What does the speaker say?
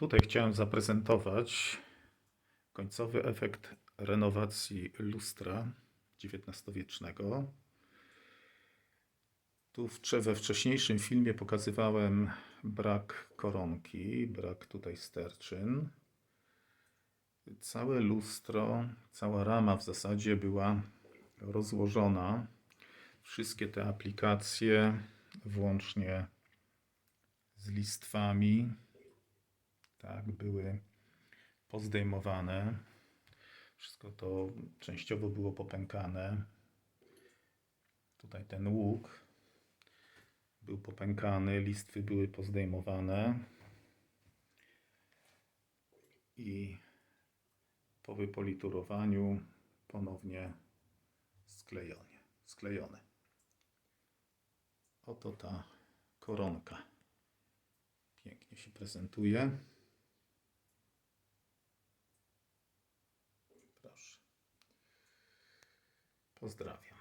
Tutaj chciałem zaprezentować końcowy efekt renowacji lustra XIX-wiecznego. Tu we wcześniejszym filmie pokazywałem brak koronki, brak tutaj sterczyn. Całe lustro, cała rama w zasadzie była rozłożona. Wszystkie te aplikacje, włącznie z listwami, tak, były pozdejmowane. Wszystko to częściowo było popękane. Tutaj ten łuk był popękany, listwy były pozdejmowane. I po wypoliturowaniu ponownie sklejone. sklejone. Oto ta koronka. Pięknie się prezentuje. Proszę. Pozdrawiam.